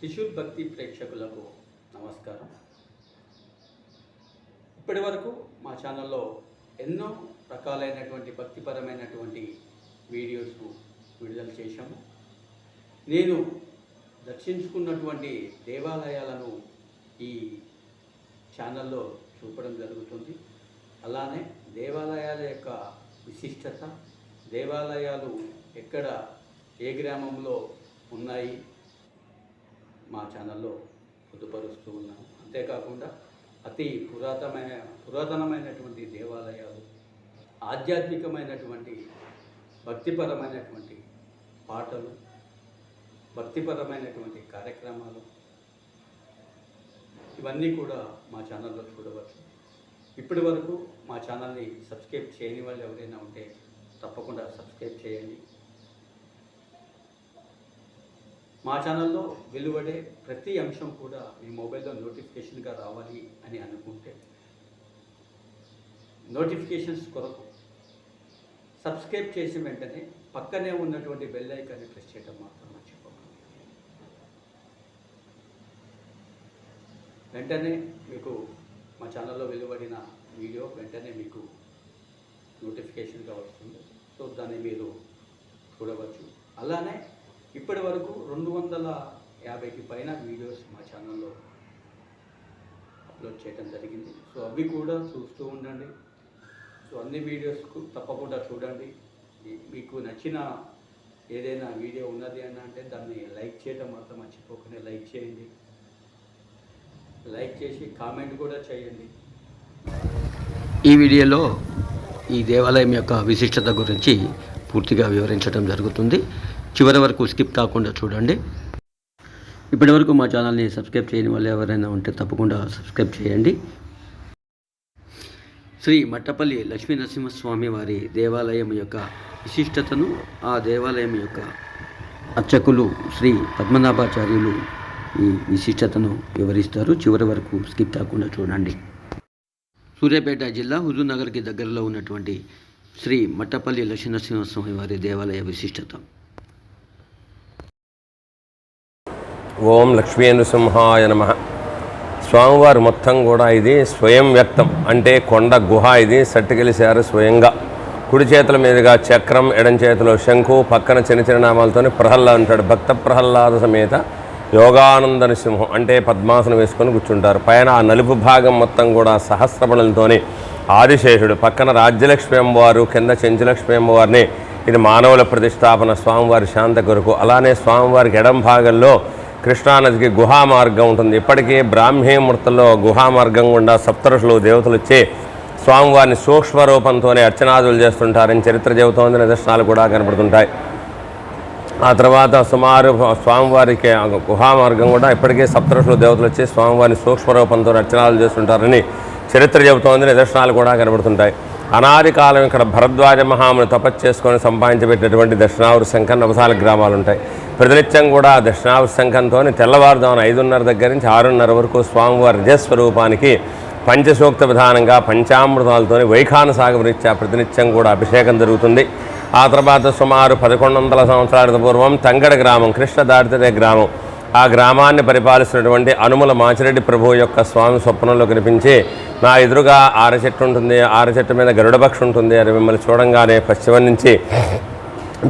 శిశుర్ భక్తి ప్రేక్షకులకు నమస్కారం. ఇప్పటి వరకు మా ఛానల్లో ఎన్నో రకాలైనటువంటి భక్తిపరమైనటువంటి వీడియోస్ విడుదల చేశాము. నేను దర్శించుకున్నటువంటి దేవాలయాలను ఈ ఛానల్లో చూపడం జరుగుతుంది. అలానే దేవాలయాల యొక్క విశిష్టత దేవాలయాలు ఎక్కడ ఏ గ్రామంలో ఉన్నాయి మా ఛానల్లో పొందుపరుస్తూ ఉన్నాము అంతేకాకుండా అతి పురాతనమైన పురాతనమైనటువంటి దేవాలయాలు ఆధ్యాత్మికమైనటువంటి భక్తిపరమైనటువంటి పాటలు భక్తిపరమైనటువంటి కార్యక్రమాలు ఇవన్నీ కూడా మా ఛానల్లో చూడవచ్చు. ఇప్పటి వరకు మా ఛానల్ని సబ్స్క్రైబ్ చేయని వాళ్ళు ఎవరైనా ఉంటే తప్పకుండా సబ్స్క్రైబ్ చేయండి. మా ఛానల్లో వెలువడే ప్రతి అంశం కూడా మీ మొబైల్లో నోటిఫికేషన్గా రావాలి అని అనుకుంటే నోటిఫికేషన్స్ కొరకు సబ్స్క్రైబ్ చేసిన వెంటనే పక్కనే ఉన్నటువంటి బెల్ ఐకాన్ని ప్రెస్ చేయడం మాత్రం మర్చిపోకండి. వెంటనే మీకు మా ఛానల్లో వెలువడిన వీడియో వెంటనే మీకు నోటిఫికేషన్గా వస్తుంది. సో దాన్ని మీరు చూడవచ్చు. అలానే ఇప్పటి వరకు రెండు వందల యాభైకి పైన వీడియోస్ మా ఛానల్లో అప్లోడ్ చేయడం జరిగింది. సో అవి కూడా చూస్తూ ఉండండి. సో అన్ని వీడియోస్కు తప్పకుండా చూడండి. మీకు నచ్చిన ఏదైనా వీడియో ఉన్నది అని అంటే దాన్ని లైక్ చేయడం మాత్రం మర్చిపోకుండా లైక్ చేయండి. లైక్ చేసి కామెంట్ కూడా చేయండి. ఈ వీడియోలో ఈ దేవాలయం యొక్క విశిష్టత గురించి పూర్తిగా వివరించడం జరుగుతుంది. చివరి వరకు స్కిప్ కాకుండా చూడండి. ఇప్పటి వరకు మా ఛానల్ని సబ్స్క్రైబ్ చేయని వాళ్ళు ఎవరైనా ఉంటే తప్పకుండా సబ్స్క్రైబ్ చేయండి. శ్రీ మట్టపల్లి లక్ష్మీ నరసింహస్వామి వారి దేవాలయం యొక్క విశిష్టతను ఆ దేవాలయం యొక్క అర్చకులు శ్రీ పద్మనాభాచార్యులు ఈ విశిష్టతను వివరిస్తారు. చివరి వరకు స్కిప్ కాకుండా చూడండి. సూర్యాపేట జిల్లా హుజూర్నగర్కి దగ్గరలో ఉన్నటువంటి శ్రీ మట్టపల్లి లక్ష్మీనరసింహస్వామి వారి దేవాలయ విశిష్టత. ఓం లక్ష్మీ నృసింహాయ నమ. స్వామివారు మొత్తం కూడా ఇది స్వయం వ్యక్తం. అంటే కొండ గుహ ఇది సట్టుకెలిశారు స్వయంగా. కుడి చేతుల మీదుగా చక్రం ఎడం చేతిలో శంఖు పక్కన చిన్న చిన్న నామాలతోని ప్రహ్లాద్ ఉంటాడు. భక్త ప్రహ్లాద సమేత యోగానంద నృసింహం అంటే పద్మాసనం వేసుకొని కూర్చుంటారు. పైన ఆ నలుపు భాగం మొత్తం కూడా సహస్రబలంతోనే ఆదిశేషుడు. పక్కన రాజ్యలక్ష్మి అమ్మవారు కింద చెంచులక్ష్మి అమ్మవారిని. ఇది మానవుల ప్రతిష్టాపన స్వామివారి శాంత కొరకు. అలానే స్వామివారికి ఎడం భాగంలో కృష్ణానదికి గుహా మార్గం ఉంటుంది. ఇప్పటికే బ్రాహ్మీమూర్తుల్లో గుహా మార్గం గుండా సప్తరుషులు దేవతలు వచ్చి స్వామివారిని సూక్ష్మ రూపంతోనే అర్చనాదులు చేస్తుంటారని చరిత్ర చెబుతోంది. నిదర్శనాలు కూడా కనపడుతుంటాయి ఆ తర్వాత సుమారు స్వామివారికి గుహా మార్గం కూడా ఇప్పటికే సప్తరుషులు దేవతలు వచ్చి స్వామివారిని సూక్ష్మ రూపంతో అర్చనాలు చేస్తుంటారని చరిత్ర చెబుతోంది. నిదర్శనాలు కూడా కనబడుతుంటాయి. అనాది కాలం ఇక్కడ భరద్వాజ మహాముని తపస్సు చేసుకొని సంపాదించబెట్టినటువంటి దక్షిణావరి శంఖం నవసాల గ్రామాలు ఉంటాయి ప్రతినిత్యం కూడా దక్షిణావరి శంఖంతో తెల్లవారుజామున ఐదున్నర దగ్గర నుంచి ఆరున్నర వరకు స్వామివారి నిజస్వరూపానికి పంచసూక్త విధానంగా పంచామృతాలతో వైఖాన సాగవరీత్యా ప్రతినిత్యం కూడా అభిషేకం జరుగుతుంది. ఆ తర్వాత సుమారు పదకొండు వందల సంవత్సరాల పూర్వం తంగడ గ్రామం కృష్ణ దాటితే గ్రామం ఆ గ్రామాన్ని పరిపాలిస్తున్నటువంటి అనుమల మాచిరెడ్డి ప్రభు యొక్క స్వామి స్వప్నంలో కనిపించి నా ఎదురుగా ఆర చెట్టు ఉంటుంది ఆర చెట్టు మీద గరుడపక్షి ఉంటుంది అని మిమ్మల్ని చూడంగానే పశ్చిమం నుంచి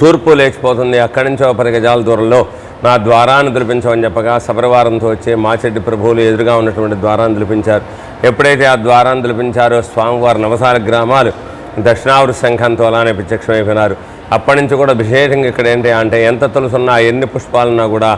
తూర్పు లేచిపోతుంది. అక్కడి నుంచి ఒక పది గజాల దూరంలో నా ద్వారాన్ని దులిపించమని చెప్పగా శబరివారంతో వచ్చి మాచెడ్డి ప్రభువులు ఎదురుగా ఉన్నటువంటి ద్వారాన్ని దులిపించారు. ఎప్పుడైతే ఆ ద్వారాన్ని దులిపించారో స్వామివారి నవసార గ్రామాలు దక్షిణావృత శంఖంతో అలానే ప్రత్యక్షమైపోయినారు. అప్పటి నుంచి కూడా విశేషంగా ఇక్కడ ఏంటి అంటే ఎంత తులసున్నా ఎన్ని పుష్పాలున్నా కూడా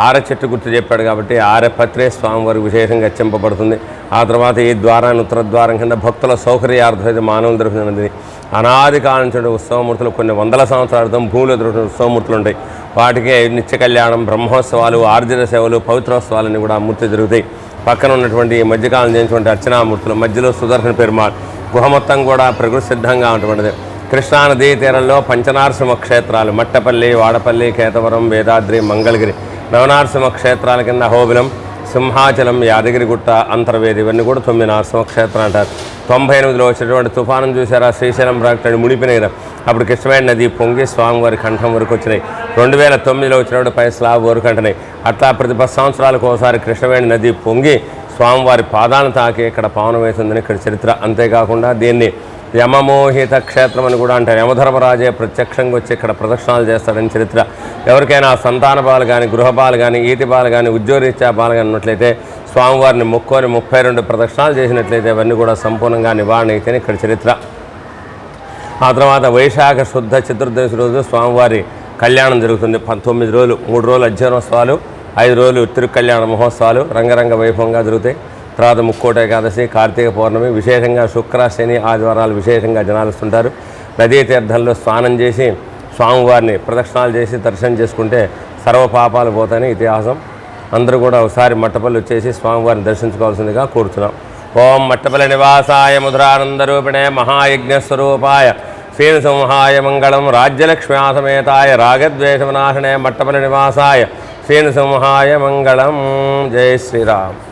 ఆర చెట్టు గుర్తు చెప్పాడు కాబట్టి ఆరపత్రే పత్రే విశేషంగా అర్చింపబడుతుంది ఆ తర్వాత ఈ ద్వారాన్ని ఉత్తర ద్వారం కింద భక్తుల సౌకర్యార్థం మానవుల మానవులు దొరుకుతున్నది అనాది కాలం నుండి ఉత్సవమూర్తులు కొన్ని వందల సంవత్సరాల భూమిలో దొరికిన ఉత్సవమూర్తులు ఉంటాయి. వాటికి నిత్య కళ్యాణం బ్రహ్మోత్సవాలు ఆర్జన సేవలు పవిత్రోత్సవాలన్నీ కూడా మూర్తి జరుగుతాయి. పక్కన ఉన్నటువంటి ఈ మధ్యకాలం చేసినటువంటి అర్చనామూర్తులు మధ్యలో సుదర్శన పెరుమాళ్ గుహ మొత్తం కూడా ప్రకృతి సిద్ధంగా ఉన్నటువంటిది. కృష్ణానదీ తీరంలో పంచనారసింహ క్షేత్రాలు మట్టపల్లి వాడపల్లి కేతవరం వేదాద్రి మంగళగిరి నవనారసింహ క్షేత్రాల కింద హోబిలం సింహాచలం యాదగిరిగుట్ట అంతర్వేది ఇవన్నీ కూడా తొమ్మిది నరసింహ క్షేత్రం అంటారు. తొంభై ఎనిమిదిలో వచ్చినటువంటి తుఫానం చూసారా శ్రీశైలం ప్రాక్టెడ్ మునిపిన అప్పుడు కృష్ణమైన నది పొంగి స్వామివారి కంఠం వరకు వచ్చినాయి. రెండు వేల తొమ్మిదిలో వచ్చినప్పుడు పై స్లాబ్ వరకు అంటున్నాయి. అట్లా ప్రతి పది సంవత్సరాలకు ఒకసారి కృష్ణవేణి నది పొంగి స్వామివారి పాదాలను తాకి ఇక్కడ పావనమవుతుందని ఇక్కడ చరిత్ర. అంతేకాకుండా దీన్ని యమమోహిత క్షేత్రం అని కూడా అంటారు. యమధర్మరాజే ప్రత్యక్షంగా వచ్చి ఇక్కడ ప్రదక్షిణాలు చేస్తాడని చరిత్ర. ఎవరికైనా సంతాన బాలు కానీ గృహపాలు కానీ ఈతి బాలు కానీ ఉద్యోగరీత్యా బాలు కానీ ఉన్నట్లయితే స్వామివారిని ముక్కొని ముప్పై రెండు ప్రదక్షిణాలు చేసినట్లయితే అవన్నీ కూడా సంపూర్ణంగా నివారణ అయితేనే ఇక్కడ చరిత్ర. ఆ తర్వాత వైశాఖ శుద్ధ చతుర్దశి రోజు స్వామివారి కళ్యాణం జరుగుతుంది. పంతొమ్మిది రోజులు మూడు రోజులు అధ్యయనోత్సవాలు ఐదు రోజులు తిరుకళ్యాణ మహోత్సవాలు రంగరంగ వైభవంగా జరుగుతాయి. తర్వాత ముక్కోట ఏకాదశి కార్తీక పౌర్ణమి విశేషంగా శుక్ర శని ఆదివారాలు విశేషంగా జనాలు వస్తుంటారు. నదీ తీర్థంలో స్నానం చేసి స్వామివారిని ప్రదక్షిణాలు చేసి దర్శనం చేసుకుంటే సర్వ పాపాలు పోతాయని ఇతిహాసం. అందరూ కూడా ఒకసారి మట్టపల్లి వచ్చేసి స్వామివారిని దర్శించుకోవాల్సిందిగా కోరుతున్నాం ఓం మట్టపల్లి నివాసాయ ముద్రానందరూపిణే మహాయజ్ఞ స్వరూపాయ శ్రీనసింహాయ మంగళం రాజ్యలక్ష్మ్యాసమేతాయ రాగద్వేషమనాశనే మట్టపల్లి నివాసాయ శ్రీనసింహాయ మంగళం. జై శ్రీరామ్.